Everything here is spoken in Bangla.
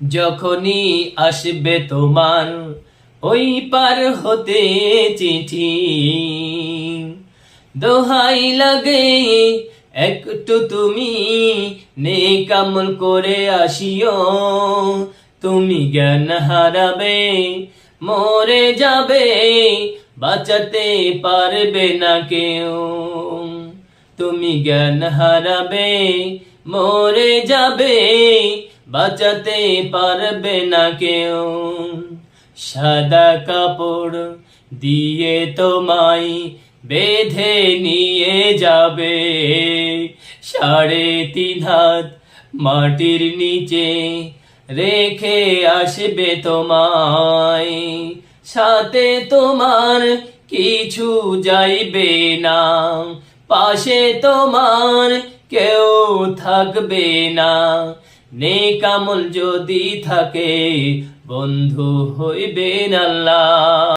যখনই আসবে তোমার, ওই পার হতে চিঠি। দোহাই লাগে, একটু তুমি নেকামল করে আসিও। তুমি জ্ঞান হারাবে, মরে যাবে, বাঁচাতে পারবে না কেউ। তুমি জ্ঞান হারাবে, মরে যাবে বাঁচাতে পারবে না কেউ সাদা কাপড় দিয়ে তোমায় বেঁধে নিয়ে যাবে সাড়ে তিন হাত মাটির নিচে রেখে আসবে তোমায় সাথে তোমার কিছু যাইবে না পাশে তোমার কেউ থাকবে না নেকামল যদি থাকে বন্ধু হইবেন আল্লাহ।